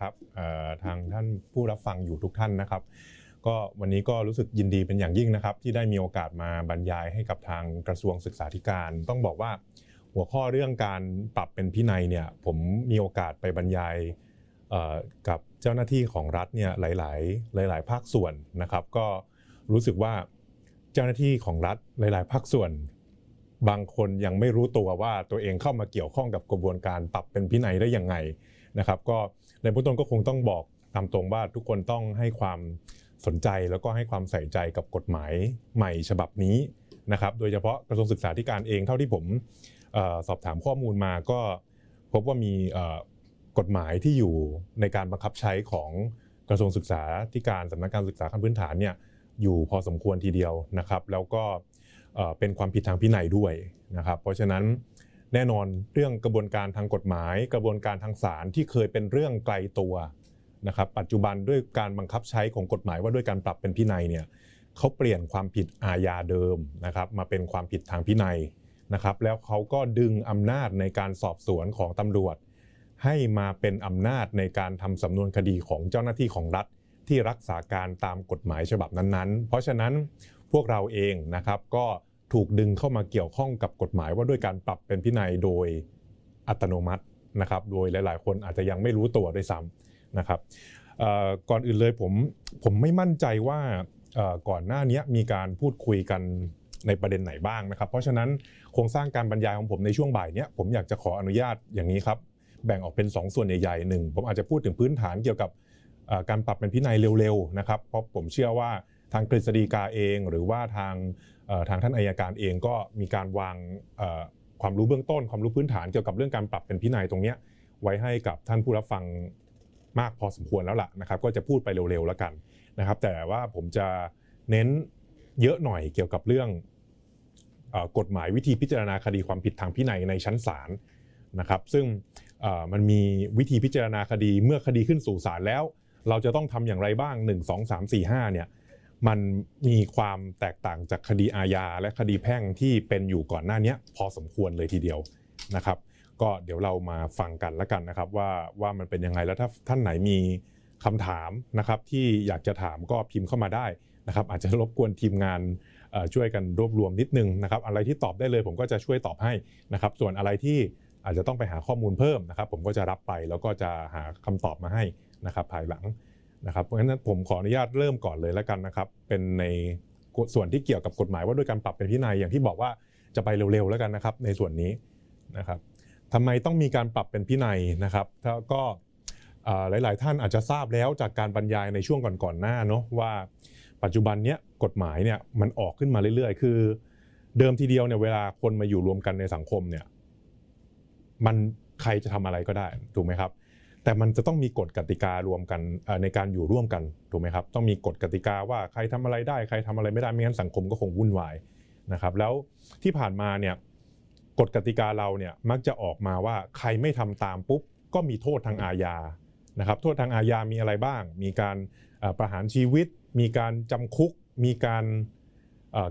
ครับทางท่านผู้รับฟังอยู่ทุกท่านนะครับ ก็วันนี้ก็รู้สึกยินดีเป็นอย่างยิ่งนะครับ ที่ได้มีโอกาสมาบรรยายให้กับทางกระทรวงศึกษาธิการ ต้องบอกว่าหัวข้อเรื่องการปรับเป็นพินัยเนี่ยผมมีโอกาสไปบรรยายกับเจ้าหน้าที่ของรัฐเนี่ยหลาย ๆ หลาย ๆ ภาคส่วนนะครับ ก็รู้สึกว่าเจ้าหน้าที่ของรัฐหลาย ๆ ภาคส่วน บางคนยังไม่รู้ตัวว่าตัวเองเข้ามาเกี่ยวข้องกับกระบวนการปรับเป็นพินัยได้ยังไงนะครับ ก็ ในเบื้องต้นก็คงต้องบอกตามตรงว่าทุกคนต้องให้ความสนใจแล้วก็ให้ความใส่ใจกับกฎหมายใหม่ฉบับนี้นะครับ โดยเฉพาะกระทรวงศึกษาธิการเองเท่าที่ผมออสอบถามข้อมูลมาก็พบว่ามีกฎหมายที่อยู่ในการบังคับใช้ของกระทรวงศึกษาธิการสำนักการศึกษาขั้นพื้นฐานเนี่ยอยู่พอสมควรทีเดียวนะครับ แล้วก็เอ่อเป็นความผิดทางพินัยด้วยนะครับ เพราะฉะนั้น แน่นอนเรื่องกระบวนการทางกฎหมาย กระบวนการทางศาลที่เคยเป็นเรื่องไกลตัวนะครับปัจจุบันด้วยการบังคับใช้ของกฎหมายว่าด้วยการปรับเป็นพินัยเนี่ยเขาเปลี่ยนความผิดอาญาเดิมนะครับมาเป็นความผิดทางพินัยนะครับแล้วเขาก็ดึงอำนาจในการสอบสวนของตำรวจ ให้มาเป็นอำนาจในการทำสำนวนคดีของเจ้าหน้าที่ของรัฐ ที่รักษาการตามกฎหมายฉบับนั้นๆ เพราะฉะนั้นพวกเราเองนะครับก็ ถูกดึงเข้ามาเกี่ยวข้องกับกฎหมายว่าด้วยการปรับเป็นพินัยโดยอัตโนมัตินะครับ โดยหลาย ๆ คนอาจจะยังไม่รู้ตัวด้วยซ้ำนะครับก่อนอื่นเลยผมผมไม่มั่นใจว่าก่อนหน้านี้มีการพูดคุยกันในประเด็นไหนบ้างนะครับ เพราะฉะนั้นโครงสร้างการบรรยายของผมในช่วงบ่ายเนี้ยผมอยากจะขออนุญาตอย่างนี้ครับแบ่งออกเป็น 2 ส่วนใหญ่ๆหนึ่งผมอาจจะพูดถึงพื้นฐานเกี่ยวกับการปรับเป็นพินัยเร็วๆนะครับเพราะผมเชื่อว่าทางกฤษฎีกาเอง หรือว่าทาง ทางท่านอายการเองก็มีการวางความรู้เบื้องต้น ความรู้พื้นฐานเกี่ยวกับเรื่องการปรับเป็นพินัยตรงนี้ไว้ให้กับท่านผู้รับฟังมากพอสมควรแล้วล่ะนะครับ ก็จะพูดไปเร็วๆแล้วกันนะครับ แต่ว่าผมจะเน้นเยอะหน่อยเกี่ยวกับเรื่องกฎหมายวิธีพิจารณาคดีความผิดทางพินัยในชั้นศาลนะครับ ซึ่งมันมีวิธีพิจารณาคดีเมื่อคดีขึ้นสู่ศาลแล้ว เราจะต้องทำอย่างไรบ้าง 1 2 3 4 5เนี่ย มันมีความแตกต่างจากคดีอาญาและคดีแพ่งที่เป็นอยู่ก่อนหน้านี้พอสมควรเลยทีเดียวนะครับ ก็เดี๋ยวเรามาฟังกันแล้วกันนะครับว่าว่ามันเป็นยังไงแล้วถ้าท่านไหนมีคำถามนะครับที่อยากจะถามก็พิมพ์เข้ามาได้นะครับ อาจจะรบกวนทีมงานช่วยกันรวบรวมนิดนึงนะครับ อะไรที่ตอบได้เลยผมก็จะช่วยตอบให้นะครับ ส่วนอะไรที่อาจจะต้องไปหาข้อมูลเพิ่มนะครับ ผมก็จะรับไปแล้วก็จะหาคำตอบมาให้นะครับภายหลัง นะครับเพราะฉะนั้นผมขออนุญาตเริ่มก่อนเลยแล้วกันนะครับ เป็นในส่วนที่เกี่ยวกับกฎหมายว่าด้วยการปรับเป็นพินัยอย่างที่บอกว่าจะไปเร็วๆแล้วกันนะครับ ในส่วนนี้นะครับทำไมต้องมีการปรับเป็นพินัยนะครับถ้าก็หลายๆ ท่านอาจจะทราบแล้วจากการบรรยายในช่วงก่อนๆหน้าเนาะว่าปัจจุบันเนี้ยกฎหมายเนี่ยมันออกขึ้นมาเรื่อยๆ คือเดิมทีเดียวเนี่ยเวลาคนมาอยู่รวมกันในสังคมเนี่ยมันใครจะทำอะไรก็ได้ถูกไหมครับ แต่มันจะต้องมีกฎกติการวมกันในการอยู่ร่วมกันถูกไหมครับต้องมีกฎกติกาว่าใครทำอะไรได้ใครทำอะไรไม่ได้ไม่งั้นสังคมก็คงวุ่นวายนะครับแล้วที่ผ่านมาเนี่ยกฎกติกาเราเนี่ยมักจะออกมาว่าใครไม่ทำตามปุ๊บก็มีโทษทางอาญานะครับโทษทางอาญามีอะไรบ้าง มีการประหารชีวิต มีการจำคุก มีการ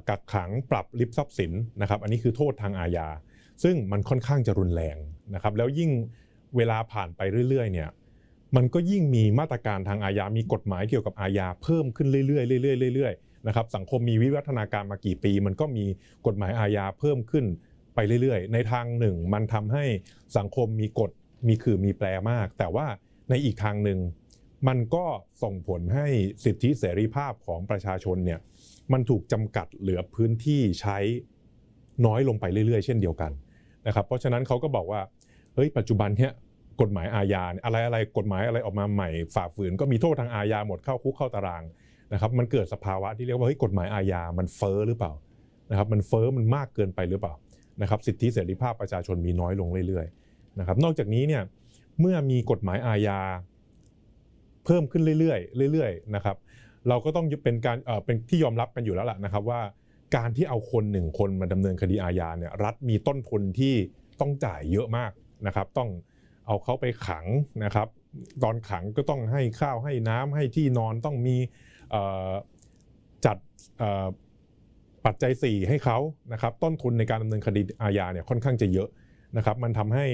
กักขังปรับลิบทรัพย์สินนะครับอันนี้คือโทษทางอาญาซึ่งมันค่อนข้างจะรุนแรงนะครับแล้วยิ่ง เวลาผ่านไปเรื่อยๆเนี่ยมันก็ยิ่งมีมาตรการทางอาญา มีกฎหมายเกี่ยวกับอาญาเพิ่มขึ้นเรื่อยๆเรื่อยๆเรื่อยๆนะครับ สังคมมีวิวัฒนาการมากี่ปี มันก็มีกฎหมายอาญาเพิ่มขึ้นไปเรื่อยๆ ในทางหนึ่ง มันทำให้สังคมมีกฎ มีคือมีแปรมาก แต่ว่าในอีกทางหนึ่ง มันก็ส่งผลให้สิทธิเสรีภาพของประชาชนเนี่ย มันถูกจำกัดเหลือพื้นที่ใช้น้อยลงไปเรื่อยๆ เช่นเดียวกันนะครับ เพราะฉะนั้นเขาก็บอกว่า เฮ้ยปัจจุบันเนี่ยกฎหมายอาญาอะไรอะไรกฎหมายอะไรออกมาใหม่ฝ่าฝืนก็มีโทษทางอาญาหมดเข้าคุกเข้าตารางนะครับมันเกิดสภาวะที่เรียกว่าเฮ้ยกฎหมายอาญามันเฟ้อหรือเปล่านะครับมันเฟ้อมันมากเกินไปหรือเปล่านะครับสิทธิเสรีภาพประชาชนมีน้อยลงเรื่อยๆนะครับนอกจากนี้เนี่ยเมื่อมีกฎหมายอาญาเพิ่มขึ้นเรื่อยๆเรื่อยๆนะครับเราก็ต้องเป็นการเป็นที่ยอมรับกันอยู่แล้วล่ะนะครับว่าการที่เอาคนหนึ่งคนมาดำเนินคดีอาญาเนี่ยรัฐมีต้นทุนที่ต้องจ่ายเยอะมาก นะครับต้องเอาเขาไปขังนะครับตอนขังก็ต้องให้ข้าวให้น้ำให้ที่นอนต้องมีจัดปัจจัย 4 ให้เขานะครับต้นทุนในการดำเนินคดีอาญาเนี่ยค่อนข้างจะเยอะนะครับมันทำให้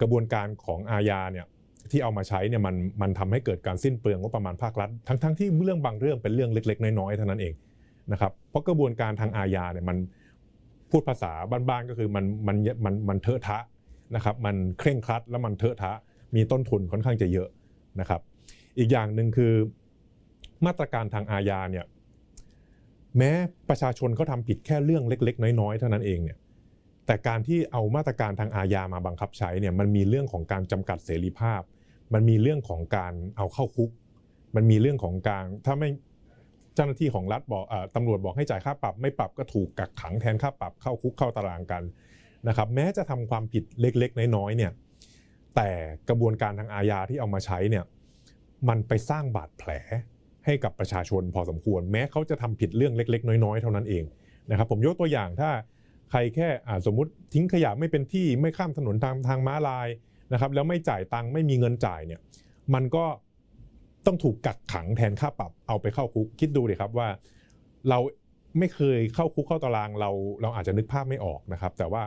กระบวนการของอาญาเนี่ยที่เอามาใช้เนี่ยมันมันทำให้เกิดการสิ้นเปลืองงบประมาณภาครัฐทั้งทั้งที่เรื่องบางเรื่องเป็นเรื่องเล็ก ๆ น้อยๆเท่านั้นเองนะครับเพราะกระบวนการทางอาญาเนี่ยมันพูดภาษาบ้านๆก็คือมันมันมันมันเทอะทะ นะครับมันเคร่งครัดแล้วมันเทอะทะ มีต้นทุนค่อนข้างจะเยอะนะครับ อีกอย่างหนึ่งคือมาตรการทางอาญาเนี่ยแม้ประชาชนเขาทำผิดแค่เรื่องเล็ก ๆ น้อย ๆ เท่านั้นเองเนี่ยแต่การที่เอามาตรการทางอาญามาบังคับใช้เนี่ยมันมีเรื่องของการจำกัดเสรีภาพ มันมีเรื่องของการเอาเข้าคุก มันมีเรื่องของการถ้าไม่เจ้าหน้าที่ของรัฐบอกอตำรวจบอกให้จ่ายค่าปรับไม่ปรับก็ถูกกักขังแทนค่าปรับเข้าคุกเข้าตารางกัน นะครับแม้จะทำความผิดเล็กๆ น้อยๆเนี่ยแต่กระบวนการทางอาญาที่เอามาใช้เนี่ยมันไปสร้างบาดแผลให้กับประชาชนพอสมควร แม้เขาจะทำผิดเรื่องเล็ก ๆ น้อยๆ เท่านั้นเองนะครับผมยกตัวอย่างถ้าใครแค่สมมติทิ้งขยะไม่เป็นที่ไม่ข้ามถนนทางทางม้าลายนะครับแล้วไม่จ่ายตังค์ไม่มีเงินจ่ายเนี่ยมันก็ต้องถูกกักขังแทนค่าปรับเอาไปเข้าคุกคิดดูดิครับว่าเราไม่เคยเข้าคุกเข้าตารางเราเราอาจจะนึกภาพไม่ออกนะครับ แต่ว่า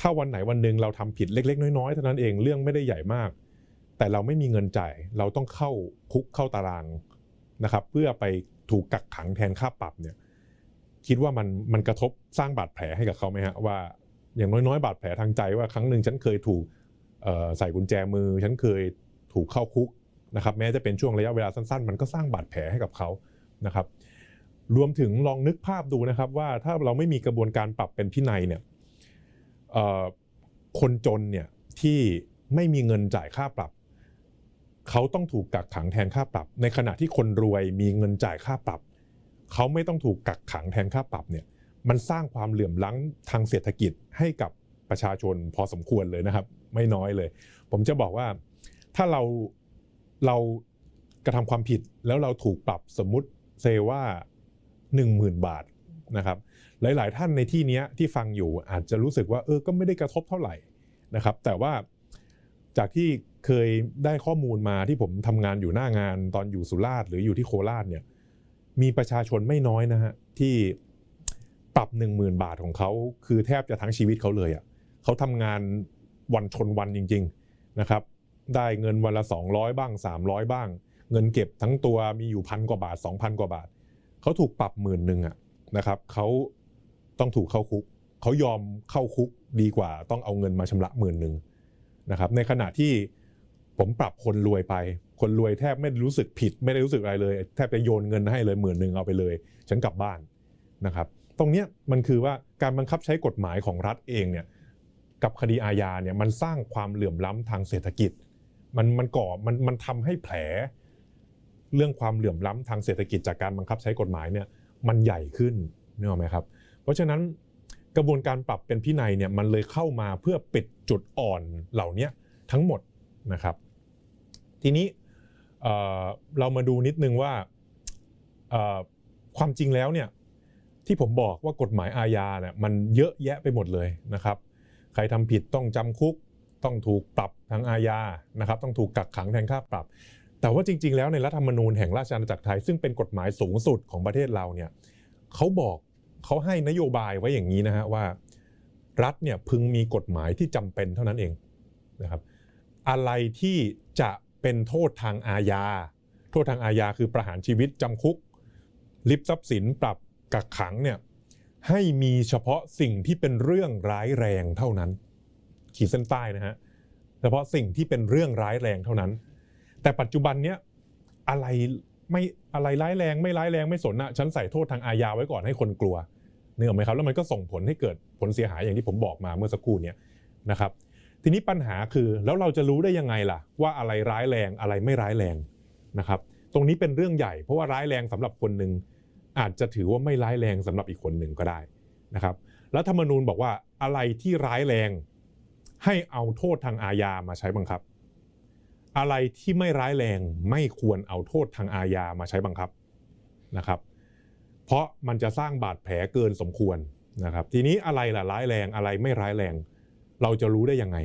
ถ้าวันไหนวันหนึ่งเราทำผิดเล็ก ๆ น้อยๆเท่านั้นเองเรื่องไม่ได้ใหญ่มาก แต่เราไม่มีเงินจ่ายเราต้องเข้าคุกเข้าตารางนะครับ เพื่อไปถูกกักขังแทนค่าปรับเนี่ย คิดว่ามันมันกระทบสร้างบาดแผลให้กับเขาไหมฮะว่า อย่างน้อยๆ บาดแผลทางใจว่าครั้งหนึ่งฉันเคยถูกใส่กุญแจมือ ฉันเคยถูกเข้าคุกนะครับ แม้จะเป็นช่วงระยะเวลาสั้นๆ มันก็สร้างบาดแผลให้กับเขานะครับ รวมถึงลองนึกภาพดูนะครับว่าถ้าเราไม่มีกระบวนการปรับเป็นพินัยเนี่ย คนจนเนี่ยที่ไม่มีเงินจ่ายค่าปรับ เขาต้องถูกกักขังแทนค่าปรับ ในขณะที่คนรวยมีเงินจ่ายค่าปรับ เขาไม่ต้องถูกกักขังแทนค่าปรับเนี่ยมันสร้างความเหลื่อมล้ำทางเศรษฐกิจให้กับประชาชนพอสมควรเลยนะครับ ไม่น้อยเลย ผมจะบอกว่าถ้าเราเรากระทำความผิดแล้วเราถูกปรับสมมุติเซว่า 10,000 บาทนะครับ หลาย ๆ ท่านในที่นี้ที่ฟังอยู่อาจจะรู้สึกว่าเออก็ไม่ได้กระทบเท่าไหร่นะครับ แต่ว่าจากที่เคยได้ข้อมูลมาที่ผมทำงานอยู่หน้างานตอนอยู่สุราษฎร์หรืออยู่ที่โคราชเนี่ยมีประชาชนไม่น้อยนะฮะที่ปรับ 1 0,000 บาทของเขาคือแทบจะทั้งชีวิตเขาเลยอะ่ะเขาทำงานวันชนวันจริง ๆนะครับ ได้เงินวันละ 200 บ้าง 300 บ้าง เงินเก็บทั้งตัวมีอยู่พันกว่าบาท 2,000 กว่าบาท เขาถูกปรับหมื่นหนึ่งอะนะครับเขา ต้องถูกเข้าคุกเขายอมเข้าคุกดีกว่า ต้องเอาเงินมาชำระหมื่นหนึ่งนะครับในขณะที่ผมปรับคนรวยไป คนรวยแทบไม่รู้สึกผิด ไม่ได้รู้สึกอะไรเลย แทบจะโยนเงินให้เลยหมื่นหนึ่งเอาไปเลย ฉันกลับบ้านนะครับ ตรงนี้มันคือว่าการบังคับใช้กฎหมายของรัฐเองเนี่ยกับคดีอาญาเนี่ยมันสร้างความเหลื่อมล้ำทางเศรษฐกิจ มันมันก่อมันมันทำให้แผล เรื่องความเหลื่อมล้ำทางเศรษฐกิจจากการบังคับใช้กฎหมายเนี่ยมันใหญ่ขึ้นนึกออกไหมครับ ราะฉะนั้นกระบวนการปรับเป็นพินัยเนี่ยมันเลยเข้ามาเพื่อปิดจุดอ่อนเหล่านี้ทั้งหมดนะครับ ทีนี้เรามาดูนิดนึงว่าความจริงแล้วเนี่ยที่ผมบอกว่ากฎหมายอาญาเนี่ยมันเยอะแยะไปหมดเลยนะครับ ใครทำผิดต้องจำคุกต้องถูกปรับทางอาญานะครับ ต้องถูกกักขังแทนค่าปรับ แต่ว่าจริง ๆ แล้วในรัฐธรรมนูญแห่งราชอาณาจักรไทย ซึ่งเป็นกฎหมายสูงสุดของประเทศเราเนี่ยเขาบอก เขาให้นโยบายไว้อย่างนี้นะฮะว่า รัฐเนี่ยพึงมีกฎหมายที่จำเป็นเท่านั้นเองนะครับ อะไรที่จะเป็นโทษทางอาญา โทษทางอาญาคือประหารชีวิตจำคุก ลิบทรัพย์สินปรับกักขังเนี่ยให้มีเฉพาะสิ่งที่เป็นเรื่องร้ายแรงเท่านั้น ขีดเส้นใต้นะฮะเฉพาะสิ่งที่เป็นเรื่องร้ายแรงเท่านั้น แต่ปัจจุบันเนี้ยอะไร ไม่อะไรร้ายแรงไม่ร้ายแรงไม่สนนะฉันใส่โทษทางอาญาไว้ก่อนให้คนกลัวเนื้อไหมครับแล้วมันก็ส่งผลให้เกิดผลเสียหายอย่างที่ผมบอกมาเมื่อสักครู่นี้นะครับ ทีนี้ปัญหาคือแล้วเราจะรู้ได้ยังไงล่ะ ว่าอะไรร้ายแรงอะไรไม่ร้ายแรงนะครับ ตรงนี้เป็นเรื่องใหญ่ เพราะว่าร้ายแรงสำหรับคนหนึ่งอาจจะถือว่าไม่ร้ายแรงสำหรับอีกคนหนึ่งก็ได้นะครับแล้วธรรมนูญบอกว่าอะไรที่ร้ายแรง ให้เอาโทษทางอาญามาใช้บังคับ อะไรที่ไม่ร้ายแรงไม่ควรเอาโทษทางอาญามาใช้บังคับนะครับ เพราะมันจะสร้างบาดแผลเกินสมควรนะครับ ทีนี้อะไรล่ะร้ายแรงอะไรไม่ร้ายแรง เราจะรู้ได้ยังไง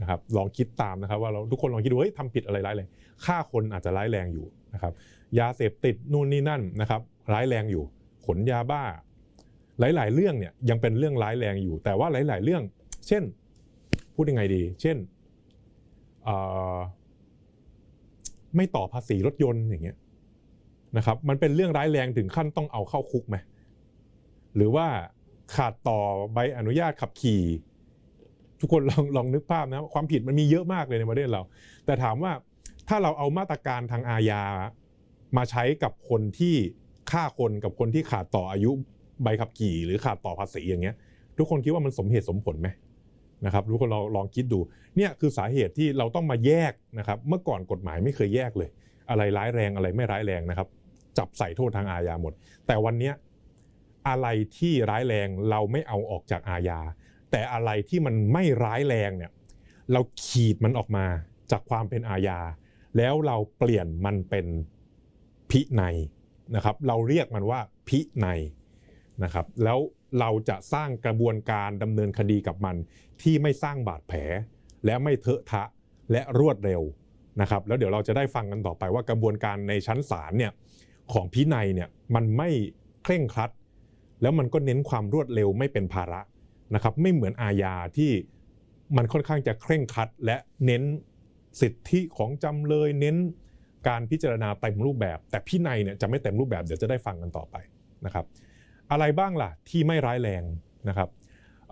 นะครับลองคิดตามนะครับว่าเราทุกคนลองคิดดูเฮ้ยทำผิดอะไรร้ายแรงฆ่าคนอาจจะร้ายแรงอยู่นะครับยาเสพติดนู่นนี่นั่นนะครับ ร้ายแรงอยู่ ขนยาบ้า หลาย ๆ เรื่องเนี่ยยังเป็นเรื่องร้ายแรงอยู่ แต่ว่าหลาย ๆ เรื่อง เช่น พูดยังไงดี เช่น ไม่ต่อภาษีรถยนต์อย่างเงี้ยนะครับ มันเป็นเรื่องร้ายแรงถึงขั้นต้องเอาเข้าคุกไหมหรือว่าขาดต่อใบอนุญาตขับขี่ ทุกคนลองลองนึกภาพนะความผิดมันมีเยอะมากเลยในประเทศเรา แต่ถามว่าถ้าเราเอามาตรการทางอาญามาใช้กับคนที่ฆ่าคนกับคนที่ขาดต่ออายุใบขับขี่ หรือขาดต่อภาษีอย่างเงี้ย ทุกคนคิดว่ามันสมเหตุสมผลไหมนะครับทุกคนลองลองคิดดู เนี่ยคือสาเหตุที่เราต้องมาแยกนะครับเมื่อก่อนกฎหมายไม่เคยแยกเลย อะไรร้ายแรงอะไรไม่ร้ายแรงนะครับ จับใส่โทษทางอาญาหมด แต่วันนี้อะไรที่ร้ายแรงเราไม่เอาออกจากอาญาแต่อะไรที่มันไม่ร้ายแรงเนี่ยเราขีดมันออกมาจากความเป็นอาญาแล้วเราเปลี่ยนมันเป็นพินัยนะครับ เราเรียกมันว่าพินัยนะครับ แล้วเราจะสร้างกระบวนการดำเนินคดีกับมันที่ไม่สร้างบาดแผล และไม่เถอะทะและรวดเร็วนะครับ แล้วเดี๋ยวเราจะได้ฟังกันต่อไปว่ากระบวนการในชั้นศาลเนี่ยของพินัยเนี่ยมันไม่เคร่งครัด แล้วมันก็เน้นความรวดเร็วไม่เป็นภาระนะครับ ไม่เหมือนอาญาที่มันค่อนข้างจะเคร่งครัด และเน้นสิทธิของจำเลยเน้นการพิจารณาเต็มรูปแบบ แต่พินัยเนี่ยจะไม่เต็มรูปแบบเดี๋ยวจะได้ฟังกันต่อไปนะครับ อะไรบ้างล่ะที่ไม่ร้ายแรงนะครับ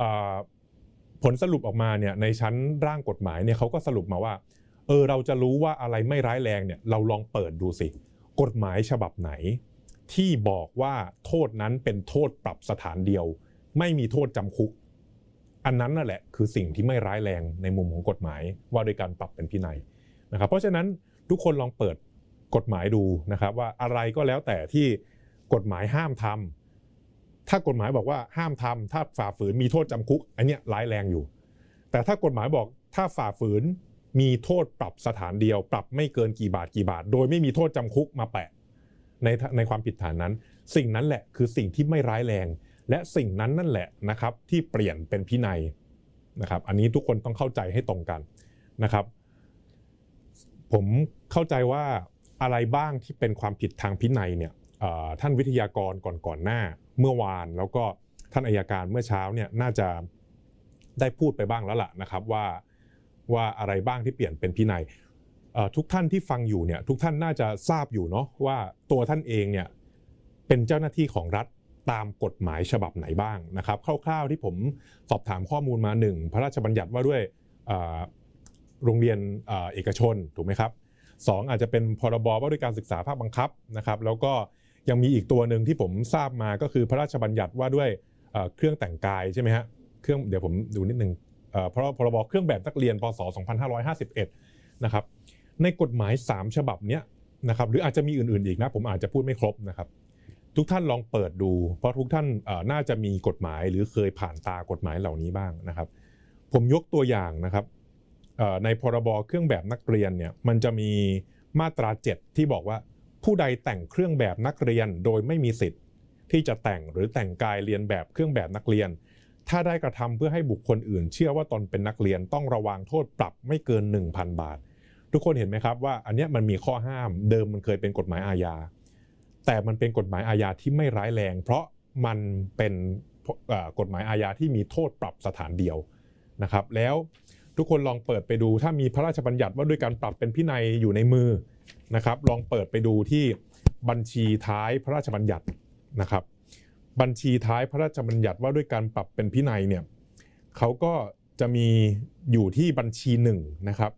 อ่อ ผลสรุปออกมาเนี่ยในชั้นร่างกฎหมายเนี่ยเขาก็สรุปมาว่าเออเราจะรู้ว่าอะไรไม่ร้ายแรงเนี่ยเราลองเปิดดูสิ กฎหมายฉบับไหน ที่บอกว่าโทษนั้นเป็นโทษปรับสถานเดียว ไม่มีโทษจำคุก อันนั้นนั่นแหละคือสิ่งที่ไม่ร้ายแรงในมุมของกฎหมายว่าโดยการปรับเป็นพินัยนะครับเพราะฉะนั้นทุกคนลองเปิดกฎหมายดูนะครับว่าอะไรก็แล้วแต่ที่กฎหมายห้ามทำ ถ้ากฎหมายบอกว่าห้ามทำถ้าฝ่าฝืนมีโทษจำคุก อันเนี้ยร้ายแรงอยู่ แต่ถ้ากฎหมายบอกถ้าฝ่าฝืนมีโทษปรับสถานเดียว ปรับไม่เกินกี่บาทกี่บาท โดยไม่มีโทษจำคุกมาแปะในในความผิดฐานนั้น สิ่งนั้นแหละคือสิ่งที่ไม่ร้ายแรง และสิ่งนั้นนั่นแหละนะครับ ที่เปลี่ยนเป็นพินัยนะครับ อันนี้ทุกคนต้องเข้าใจให้ตรงกันนะครับ ผมเข้าใจว่าอะไรบ้างที่เป็นความผิดทางพินัยเนี่ยท่านวิทยากรก่อนก่อนหน้า เมื่อวานแล้วก็ท่านอายการเมื่อเช้าเนี่ยน่าจะได้พูดไปบ้างแล้วล่ะนะครับว่าว่าอะไรบ้างที่เปลี่ยนเป็นพินัยทุกท่านที่ฟังอยู่เนี่ยทุกท่านน่าจะทราบอยู่เนาะว่าตัวท่านเองเนี่ยเป็นเจ้าหน้าที่ของรัฐตามกฎหมายฉบับไหนบ้างนะครับคร่าวๆที่ผมสอบถามข้อมูลมาหนึ่งพระราชบัญญัติว่าด้วยโรงเรียนเอ่อเอกชนถูกไหมครับสองอาจจะเป็นพรบว่าด้วยการศึกษาภาคบังคับนะครับ แล้วก็ ยังมีอีกตัวหนึ่งที่ผมทราบมาก็คือพระราชบัญญัติว่าด้วยเครื่องแต่งกายใช่ไหมฮะเครื่องเดี๋ยวผมดูนิดนึงเอ่อเพราะพรบเครื่องแบบนักเรียนพศ 2551 นะครับในกฎหมาย 3 ฉบับเนี้ยนะครับหรืออาจจะมีอื่นๆอีกนะผมอาจจะพูดไม่ครบนะครับทุกท่านลองเปิดดู เพราะทุกท่านน่าจะมีกฎหมายหรือเคยผ่านตากฎหมายเหล่านี้บ้างนะครับ ผมยกตัวอย่างนะครับในพรบเครื่องแบบนักเรียนเนี่ยมันจะมีมาตรา 7 ที่บอกว่า ผู้ใดแต่งเครื่องแบบนักเรียนโดยไม่มีสิทธิ์ ที่จะแต่งหรือแต่งกายเรียนแบบเครื่องแบบนักเรียน ถ้าได้กระทำเพื่อให้บุคคลอื่น เชื่อว่าตนเป็นนักเรียนต้องระวังโทษปรับไม่เกิน 1,000 บาท ทุกคนเห็นไหมครับว่าอันนี้มันมีข้อห้ามเดิมมันเคยเป็นกฎหมายอาญาแต่มันเป็นกฎหมายอาญาที่ไม่ร้ายแรง เพราะมันเป็นกฎหมายอาญาที่มีโทษปรับสถานเดียวนะครับ แล้วทุกคนลองเปิดไปดูถ้ามีพระราชบัญญัติว่าด้วยการปรับเป็นพินัยอยู่ในมือ นะครับ ลองเปิดไปดูที่บัญชีท้ายพระราชบัญญัตินะครับ บัญชีท้ายพระราชบัญญัติว่าด้วยการปรับเป็นพินัยเนี่ยเขาก็จะมีอยู่ที่บัญชีหนึ่งนะครับ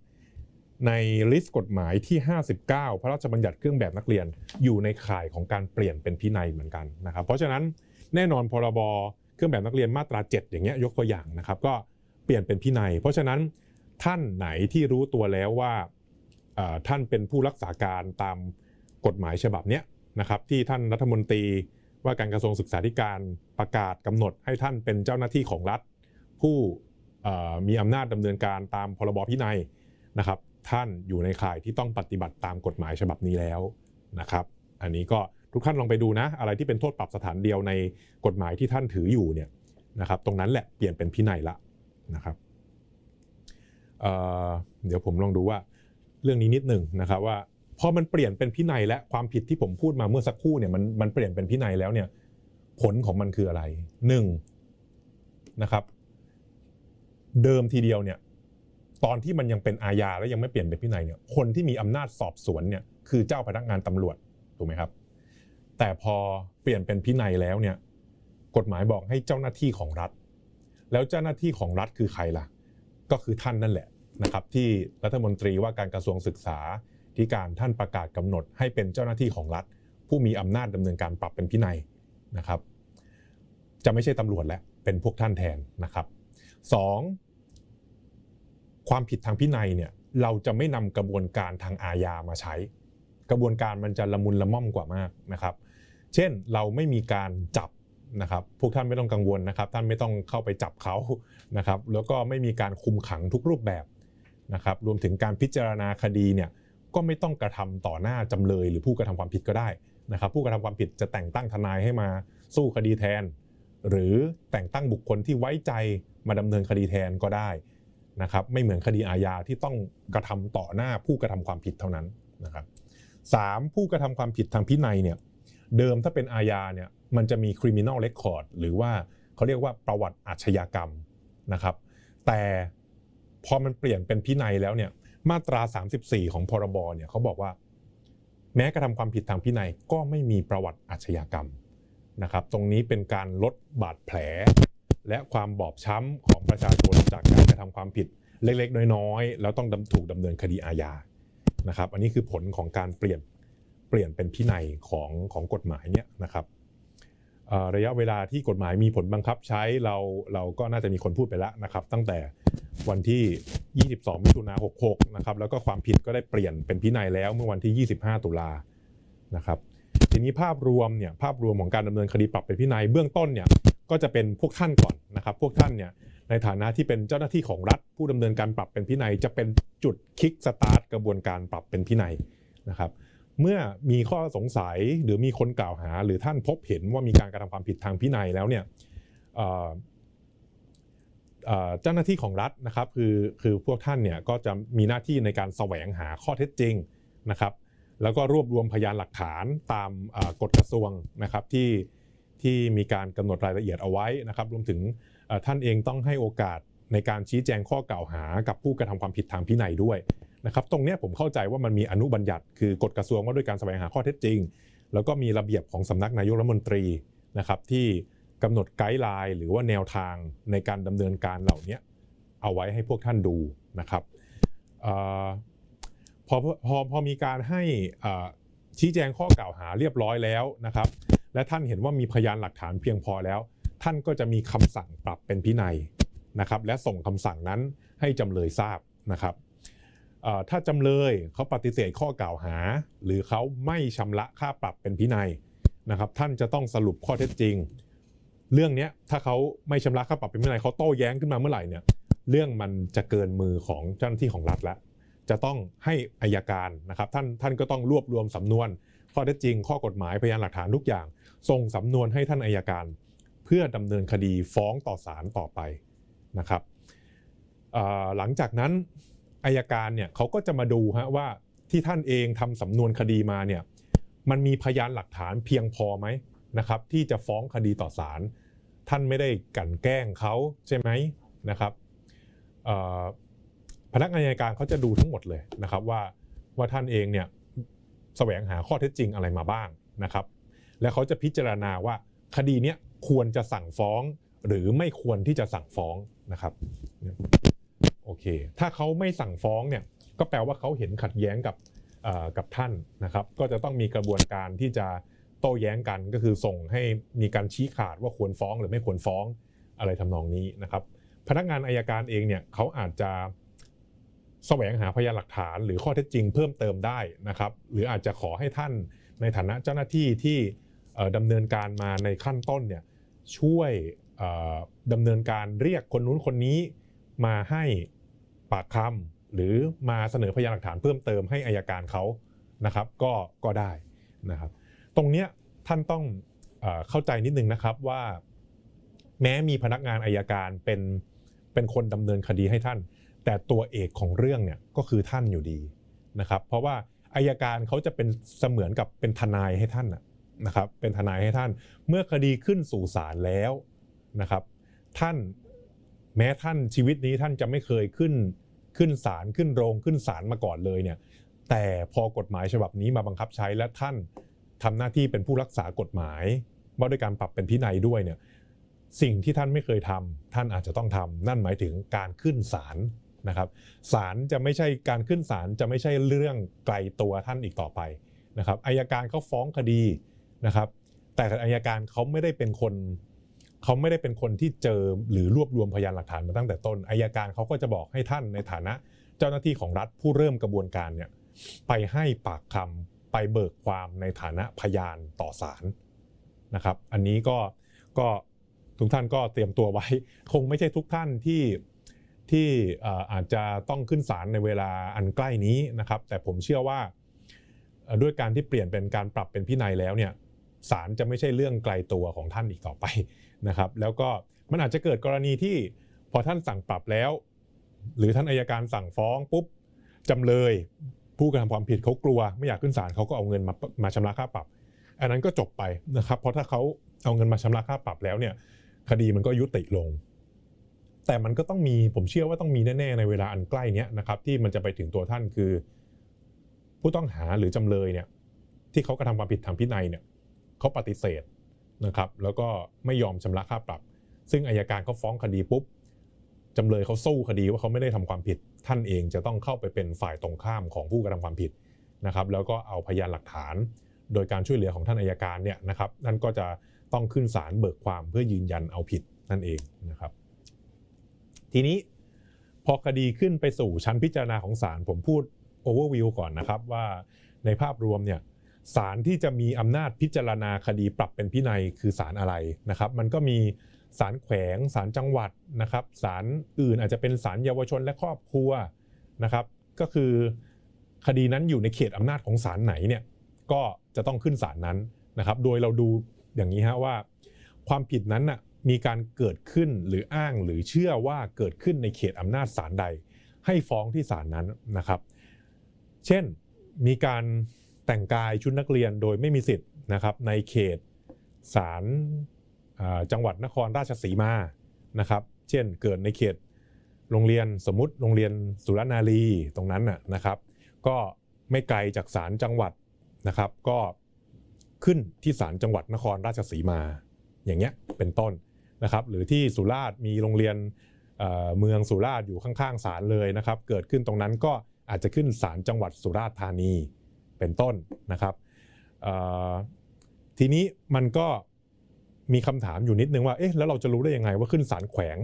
ในลิสต์กฎหมายที่ 59 พระราชบัญญัติเครื่องแบบนักเรียนอยู่ในข่ายของการเปลี่ยนเป็นพินัยเหมือนกันนะครับ เพราะฉะนั้นแน่นอนพรบเครื่องแบบนักเรียนมาตรา 7 อย่างเงี้ยยกตัวอย่างนะครับ ก็เปลี่ยนเป็นพินัย เพราะฉะนั้นท่านไหนที่รู้ตัวแล้วว่า ท่านเป็นผู้รักษาการตามกฎหมายฉบับนี้นะครับที่ท่านรัฐมนตรีว่าการกระทรวงศึกษาธิการประกาศกำหนดให้ท่านเป็นเจ้าหน้าที่ของรัฐ ผู้มีอำนาจดำเนินการตามพรบพินัยนะครับท่านอยู่ในข่ายที่ต้องปฏิบัติตามกฎหมายฉบับนี้แล้วนะครับ อันนี้ก็ทุกท่านลองไปดูนะ อะไรที่เป็นโทษปรับสถานเดียวในกฎหมายที่ท่านถืออยู่เนี่ยนะครับตรงนั้นแหละเปลี่ยนเป็นพินัยละนะครับเเดี๋ยวผมลองดูว่า เรื่องนี้นิดหนึ่งนะครับว่าพอมันเปลี่ยนเป็นพินัยและความผิดที่ผมพูดมาเมื่อสักครู่เนี่ยมันมันเปลี่ยนเป็นพินัยแล้วเนี่ยผลของมันคืออะไรหนึ่งนะครับ เดิมทีเดียวเนี่ยตอนที่มันยังเป็นอาญาและยังไม่เปลี่ยนเป็นพินัยเนี่ยคนที่มีอำนาจสอบสวนเนี่ยคือเจ้าพนักงานตำรวจถูกไหมครับ แต่พอเปลี่ยนเป็นพินัยแล้วเนี่ยกฎหมายบอกให้เจ้าหน้าที่ของรัฐ แล้วเจ้าหน้าที่ของรัฐคือใครล่ะ ก็คือท่านนั่นแหละ นะครับที่รัฐมนตรีว่าการกระทรวงศึกษาที่การท่านประกาศกำหนดให้เป็นเจ้าหน้าที่ของรัฐ ผู้มีอำนาจดำเนินการปรับเป็นพินัยนะครับ จะไม่ใช่ตำรวจแล้วเป็นพวกท่านแทนนะครับสองความผิดทางพินัยเนี่ยเราจะไม่นำกระบวนการทางอาญามาใช้ กระบวนการมันจะละมุนละม่อมกว่ามากนะครับ เช่นเราไม่มีการจับนะครับพวกท่านไม่ต้องกังวลนะครับ ท่านไม่ต้องเข้าไปจับเขานะครับ แล้วก็ไม่มีการคุมขังทุกรูปแบบ นะครับรวมถึงการพิจารณาคดีเนี่ยก็ไม่ต้องกระทำต่อหน้าจำเลยหรือผู้กระทำความผิดก็ได้นะครับผู้กระทำความผิดจะแต่งตั้งทนายให้มาสู้คดีแทน หรือแต่งตั้งบุคคลที่ไว้ใจมาดำเนินคดีแทนก็ได้นะครับไม่เหมือนคดีอาญาที่ต้องกระทำต่อหน้าผู้กระทำความผิดเท่านั้นนะครับสามผู้กระทำความผิดทางพินัยเนี่ยเดิมถ้าเป็นอาญาเนี่ยมันจะมี criminal record หรือว่าเขาเรียกว่าประวัติอาชญากรรมนะครับแต่ พอมันเปลี่ยนเป็นพินัยแล้วเนี่ยมาตรา 34 ของพรบเนี่ยเขาบอกว่า แม้กระทำความผิดทางพินัยก็ไม่มีประวัติอาชญากรรมนะครับ ตรงนี้เป็นการลดบาดแผล และความบอบช้ำของประชาชนจากการกระทำความผิดเล็กๆ น้อยๆ แล้วต้องถูกดำเนินคดีอาญานะครับ อันนี้คือผลของการเปลี่ยนเปลี่ยนเป็นพินัยของของกฎหมายเนี่ยนะครับ ระยะเวลาที่กฎหมายมีผลบังคับใช้เราเราก็น่าจะมีคนพูดไปแล้วนะครับ ตั้งแต่วันที่ 22 มิถุนา66 นะครับ แล้วก็ความผิดก็ได้เปลี่ยนเป็นพินัยแล้วเมื่อวันที่ 25 ตุลานะครับ ทีนี้ภาพรวมเนี่ยภาพรวมของการดำเนินคดีปรับเป็นพินัยเบื้องต้นเนี่ยก็จะเป็นพวกท่านก่อนนะครับ พวกท่านเนี่ยในฐานะที่เป็นเจ้าหน้าที่ของรัฐ ผู้ดำเนินการปรับเป็นพินัย จะเป็นจุดคิกสตาร์ทกระบวนการปรับเป็นพินัยนะครับ เมื่อมีข้อสงสัยหรือมีคนกล่าวหา หรือท่านพบเห็นว่ามีการกระทำความผิดทางพินัยแล้วเนี่ยเจ้าหน้าที่ของรัฐนะครับคือคือพวกท่านเนี่ยก็จะมีหน้าที่ในการแสวงหาข้อเท็จจริงนะครับ แล้วก็รวบรวมพยานหลักฐานตามกฎกระทรวงนะครับที่ที่มีการกำหนดรายละเอียดเอาไว้นะครับ รวมถึงท่านเองต้องให้โอกาสในการชี้แจงข้อกล่าวหากับผู้กระทำความผิดทางพินัยด้วย นะครับตรงนี้ผมเข้าใจว่ามันมีอนุบัญญัติ คือกฎกระทรวงว่าด้วยการแสวงหาข้อเท็จจริง แล้วก็มีระเบียบของสำนักนายกรัฐมนตรีนะครับที่กำหนดไกด์ไลน์หรือว่าแนวทางในการดำเนินการเหล่านี้เอาไว้ให้พวกท่านดูนะครับเอ่อพอพอพอมีการให้ชี้แจงข้อกล่าวหาเรียบร้อยแล้วนะครับ และท่านเห็นว่ามีพยานหลักฐานเพียงพอแล้ว ท่านก็จะมีคำสั่งปรับเป็นพินัยนะครับ และส่งคำสั่งนั้นให้จำเลยทราบนะครับ ถ้าจำเลยเขาปฏิเสธข้อกล่าวหา หรือเขาไม่ชำระค่าปรับเป็นพินัยนะครับท่านจะต้องสรุปข้อเท็จจริง เรื่องนี้ถ้าเขาไม่ชำระค่าปรับเป็นพินัยเขาโต้แย้งขึ้นมาเมื่อไหร่เนี่ยเรื่องมันจะเกินมือของเจ้าหน้าที่ของรัฐแล้วจะต้องให้อายการนะครับท่านท่านก็ต้องรวบรวมสำนวน ข้อเท็จจริง ข้อกฎหมายพยานหลักฐานทุกอย่าง ส่งสำนวนให้ท่านอายการ เพื่อดำเนินคดีฟ้องต่อศาลต่อไปนะครับหลังจากนั้น อายการเนี่ยเขาก็จะมาดูฮะว่าที่ท่านเองทำสำนวนคดีมาเนี่ยมันมีพยานหลักฐานเพียงพอไหมนะครับที่จะฟ้องคดีต่อศาลท่านไม่ได้กันแกล้งเขาใช่ไหมนะครับพนักงานอัยการเขาจะดูทั้งหมดเลยนะครับว่าว่าท่านเองเนี่ยแสวงหาข้อเท็จจริงอะไรมาบ้างนะครับ และเขาจะพิจารณาว่าคดีเนี้ยควรจะสั่งฟ้องหรือไม่ควรที่จะสั่งฟ้องนะครับ โอเค ถ้าเขาไม่สั่งฟ้องเนี่ยก็แปลว่าเขาเห็นขัดแย้งกับกับท่านนะครับ ก็จะต้องมีกระบวนการที่จะโต้แย้งกันก็คือส่งให้มีการชี้ขาดว่าควรฟ้องหรือไม่ควรฟ้องอะไรทำนองนี้นะครับ พนักงานอายการเองเนี่ยเขาอาจจะแสวงหาพยานหลักฐานหรือข้อเท็จจริงเพิ่มเติมได้นะครับ หรืออาจจะขอให้ท่านในฐานะเจ้าหน้าที่ที่เอ่อดำเนินการมาในขั้นต้นเนี่ยช่วยเอ่อดำเนินการเรียกคนนู้นคนนี้มาให้ ปากคำหรือมาเสนอพยานหลักฐานเพิ่มเติมให้อายการเขานะครับ ก็ก็ได้นะครับ ตรงเนี้ยท่านต้องเข้าใจนิดนึงนะครับว่า แม้มีพนักงานอายการเป็นเป็นคนดำเนินคดีให้ท่าน แต่ตัวเอกของเรื่องเนี่ยก็คือท่านอยู่ดีนะครับ เพราะว่าอายการเขาจะเป็นเสมือนกับเป็นทนายให้ท่านนะครับ เป็นทนายให้ท่าน เมื่อคดีขึ้นสู่ศาลแล้วนะครับ ท่าน แม้ท่านชีวิตนี้ท่านจะไม่เคยขึ้นขึ้นศาลขึ้นโรงขึ้นศาลมาก่อนเลยเนี่ยแต่พอกฎหมายฉบับนี้มาบังคับใช้และท่านทำหน้าที่เป็นผู้รักษากฎหมาย ว่าด้วยการปรับเป็นพินัยด้วยเนี่ยสิ่งที่ท่านไม่เคยทำท่านอาจจะต้องทำนั่นหมายถึงการขึ้นศาลนะครับศาลจะไม่ใช่การขึ้นศาลจะไม่ใช่เรื่องไกลตัวท่านอีกต่อไปนะครับอายการเขาฟ้องคดีนะครับแต่อายการเขาไม่ได้เป็นคน เขาไม่ได้เป็นคนที่เจอหรือรวบรวมพยานหลักฐานมาตั้งแต่ต้นอายการเขาก็จะบอกให้ท่านในฐานะ เจ้าหน้าที่ของรัฐผู้เริ่มกระบวนการเนี่ยไปให้ปากคำไปเบิกความในฐานะพยานต่อศาลนะครับ อันนี้ก็ก็ทุกท่านก็เตรียมตัวไว้ คงไม่ใช่ทุกท่านที่ที่อาจจะต้องขึ้นศาลในเวลาอันใกล้นี้นะครับ แต่ผมเชื่อว่าด้วยการที่เปลี่ยนเป็นการปรับเป็นพินัยแล้วเนี่ยศาลจะไม่ใช่เรื่องไกลตัวของท่านอีกต่อไป นะครับแล้วก็มันอาจจะเกิดกรณีที่พอท่านสั่งปรับแล้ว หรือท่านอายการสั่งฟ้องปุ๊บจำเลยผู้กระทำความผิดเขากลัว ไม่อยากขึ้นศาลเขาก็เอาเงินมามาชำระค่าปรับ อันนั้นก็จบไปนะครับเพราะถ้าเขาเอาเงินมาชำระค่าปรับแล้วเนี่ยคดีมันก็ยุติลง แต่มันก็ต้องมีผมเชื่อว่าต้องมีแน่ๆในเวลาอันใกล้เนี้ยนะครับที่มันจะไปถึงตัวท่านคือ ผู้ต้องหาหรือจำเลยเนี่ยที่เขากระทำความผิดทางพินัยเนี่ยเขาปฏิเสธ นะครับแล้วก็ไม่ยอมชำระค่าปรับ ซึ่งอายการเขาฟ้องคดีปุ๊บจำเลยเขาสู้คดีว่าเขาไม่ได้ทำความผิด ท่านเองจะต้องเข้าไปเป็นฝ่ายตรงข้ามของผู้กระทำความผิดนะครับ แล้วก็เอาพยานหลักฐาน โดยการช่วยเหลือของท่านอายการเนี่ยนะครับนั่นก็จะต้องขึ้นศาลเบิกความเพื่อยืนยันเอาผิดนั่นเองนะครับ ทีนี้พอคดีขึ้นไปสู่ชั้นพิจารณาของศาลผมพูดโอเวอร์วิวก่อนนะครับว่าในภาพรวมเนี่ย ศาลที่จะมีอำนาจพิจารณาคดีปรับเป็นพินัยคือศาลอะไรนะครับ มันก็มีศาลแขวงศาลจังหวัดนะครับศาลอื่นอาจจะเป็นศาลเยาวชนและครอบครัวนะครับ ก็คือคดีนั้นอยู่ในเขตอำนาจของศาลไหนเนี่ยก็จะต้องขึ้นศาลนั้นนะครับ โดยเราดูอย่างนี้ฮะว่า ความผิดนั้นน่ะมีการเกิดขึ้นหรืออ้างหรือเชื่อว่าเกิดขึ้นในเขตอำนาจศาลใด ให้ฟ้องที่ศาลนั้นนะครับ เช่นมีการ แต่งกายชุดนักเรียนโดยไม่มีสิทธิ์นะครับในเขตศาลจังหวัดนครราชสีมานะครับ เช่นเกิดในเขตโรงเรียนสมมติโรงเรียนสุรนารีตรงนั้นน่ะนะครับ ก็ไม่ไกลจากศาลจังหวัดนะครับ ก็ขึ้นที่ศาลจังหวัดนครราชสีมา อย่างเงี้ยเป็นต้นนะครับ หรือที่สุราษฎร์มีโรงเรียนเอ่อเมืองสุราษฎร์อยู่ข้างๆศาลเลยนะครับ เกิดขึ้นตรงนั้นก็อาจจะขึ้นศาลจังหวัดสุราษฎร์ธานี เป็นต้นนะครับทีนี้มันก็มีคำถามอยู่นิดนึงว่าเอ๊ะแล้วเราจะรู้ได้ยังไงว่าขึ้นศาลแขวง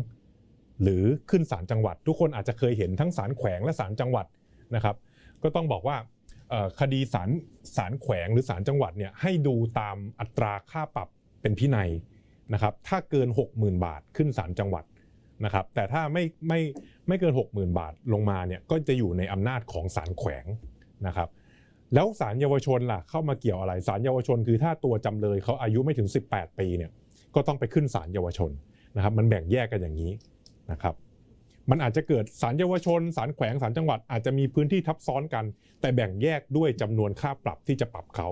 หรือขึ้นศาลจังหวัด ทุกคนอาจจะเคยเห็นทั้งศาลแขวงและศาลจังหวัดนะครับ ก็ต้องบอกว่าคดีศาลศาลแขวงหรือศาลจังหวัดเนี่ยให้ดูตามอัตราค่าปรับเป็นพินัยนะครับถ้าเกิน 60,000 บาทขึ้นศาลจังหวัดนะครับแต่ถ้าไม่ไม่ไม่เกิน 60,000 บาทลงมาเนี่ยก็จะอยู่ในอำนาจของศาลแขวงนะครับ แล้วศาลเยาวชนล่ะเข้ามาเกี่ยวอะไรศาลเยาวชนคือถ้าตัวจำเลยเขาอายุไม่ถึง 18 ปีเนี่ยก็ต้องไปขึ้นศาลเยาวชนนะครับ มันแบ่งแยกกันอย่างนี้นะครับมันอาจจะเกิดศาลเยาวชนศาลแขวงศาลจังหวัดอาจจะมีพื้นที่ทับซ้อนกัน แต่แบ่งแยกด้วยจำนวนค่าปรับที่จะปรับเขา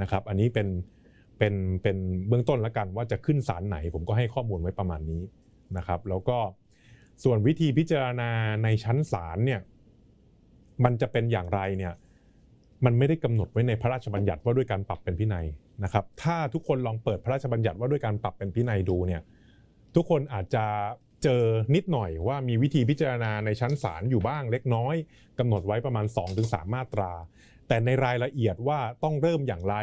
นะครับ อันนี้เป็นเป็นเป็นเบื้องต้นแล้วกันว่าจะขึ้นศาลไหน ผมก็ให้ข้อมูลไว้ประมาณนี้นะครับ แล้วก็ส่วนวิธีพิจารณาในชั้นศาลเนี่ยมันจะเป็นอย่างไรเนี่ย มันไม่ได้กำหนดไว้ในพระราชบัญญัติว่าด้วยการปรับเป็นพินัยนะครับ ถ้าทุกคนลองเปิดพระราชบัญญัติว่าด้วยการปรับเป็นพินัยดูเนี่ยทุกคนอาจจะเจอนิดหน่อยว่ามีวิธีพิจารณาในชั้นศาลอยู่บ้างเล็กน้อยกำหนดไว้ประมาณ 2-3 มาตรา แต่ในรายละเอียดว่าต้องเริ่มอย่างไร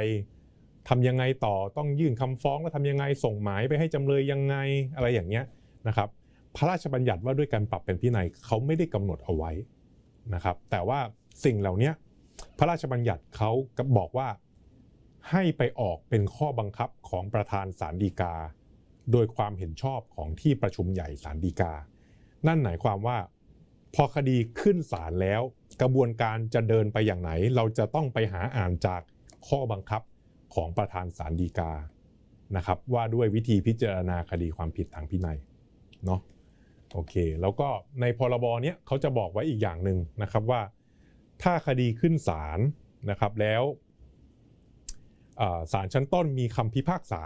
ทำยังไงต่อต้องยื่นคำฟ้องแล้วทำยังไงส่งหมายไปให้จำเลยยังไงอะไรอย่างเงี้ยนะครับพระราชบัญญัติว่าด้วยการปรับเป็นพินัยเขาไม่ได้กำหนดเอาไว้นะครับแต่ว่าสิ่งเหล่านี้ พระราชบัญญัติเขาก็บอกว่าให้ไปออกเป็นข้อบังคับของประธานศาลฎีกา โดยความเห็นชอบของที่ประชุมใหญ่ศาลฎีกา นั่นหมายความว่า พอคดีขึ้นศาลแล้ว กระบวนการจะเดินไปอย่างไหน เราจะต้องไปหาอ่านจากข้อบังคับของประธานศาลฎีกานะครับ ว่าด้วยวิธีพิจารณาคดีความผิดทางพินัยเนาะโอเค แล้วก็ในพรบเนี้ยเขาจะบอกไว้อีกอย่างหนึ่งนะครับว่า ถ้าคดีขึ้นศาลนะครับแล้วศาลชั้นต้นมีคำพิพากษา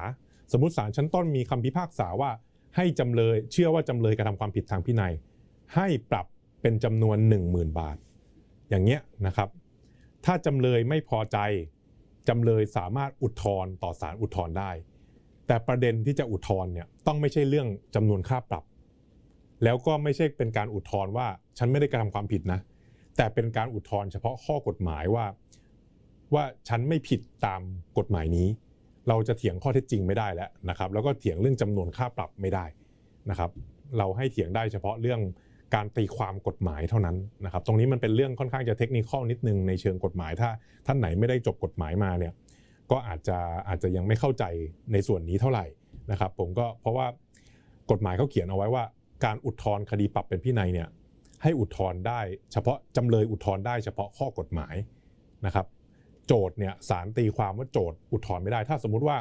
สมมติศาลชั้นต้นมีคำพิพากษาว่าให้จำเลยเชื่อว่าจำเลยกระทำความผิดทางพินัย ให้ปรับเป็นจำนวน 10,000 บาท อย่างเงี้ยนะครับ ถ้าจำเลยไม่พอใจจำเลยสามารถอุทธรณ์ต่อศาลอุทธรณ์ได้ แต่ประเด็นที่จะอุทธรณ์เนี่ยต้องไม่ใช่เรื่องจำนวนค่าปรับ แล้วก็ไม่ใช่เป็นการอุทธรณ์ว่าฉันไม่ได้กระทำความผิดนะ แต่เป็นการอุทธรณ์เฉพาะข้อกฎหมายว่า ว่าฉันไม่ผิดตามกฎหมายนี้ เราจะเถียงข้อเท็จจริงไม่ได้แล้วนะครับ แล้วก็เถียงเรื่องจำนวนค่าปรับไม่ได้นะครับ เราให้เถียงได้เฉพาะเรื่องการตีความกฎหมายเท่านั้นนะครับ ตรงนี้มันเป็นเรื่องค่อนข้างจะเทคนิคนิดนึงในเชิงกฎหมาย ถ้าท่านไหนไม่ได้จบกฎหมายมาเนี่ยก็อาจจะอาจจะยังไม่เข้าใจในส่วนนี้เท่าไหร่นะครับ ผมก็เพราะว่ากฎหมายเขาเขียนเอาไว้ว่า การอุทธรณ์คดีปรับเป็นพินัยเนี่ย ให้อุทธรณ์ได้ เฉพาะจำเลยอุทธรณ์ได้เฉพาะข้อกฎหมายนะครับ โจทย์เนี่ยศาลตีความว่าโจทย์อุทธรณ์ไม่ได้ ถ้าสมมุติว่า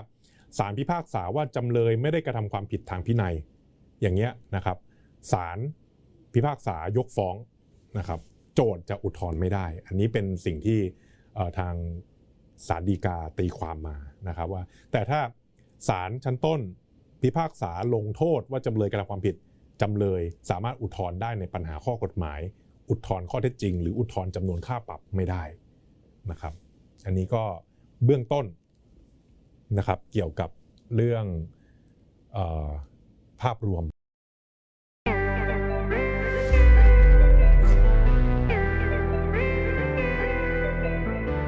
ศาลพิพากษาว่าจำเลยไม่ได้กระทำความผิดทางพินัย อย่างเงี้ยนะครับศาลพิพากษายกฟ้องนะครับ โจทย์จะอุทธรณ์ไม่ได้ อันนี้เป็นสิ่งที่ทางศาลฎีกาตีความมานะครับว่า แต่ถ้าศาลชั้นต้นพิพากษาลงโทษว่าจำเลยกระทำความผิด จำเลยสามารถอุทธรณ์ได้ในปัญหาข้อกฎหมาย อุทธรณ์ข้อเท็จจริง หรืออุทธรณ์จำนวนค่าปรับไม่ได้นะครับ อันนี้ก็เบื้องต้นนะครับเกี่ยวกับเรื่องออภาพรวม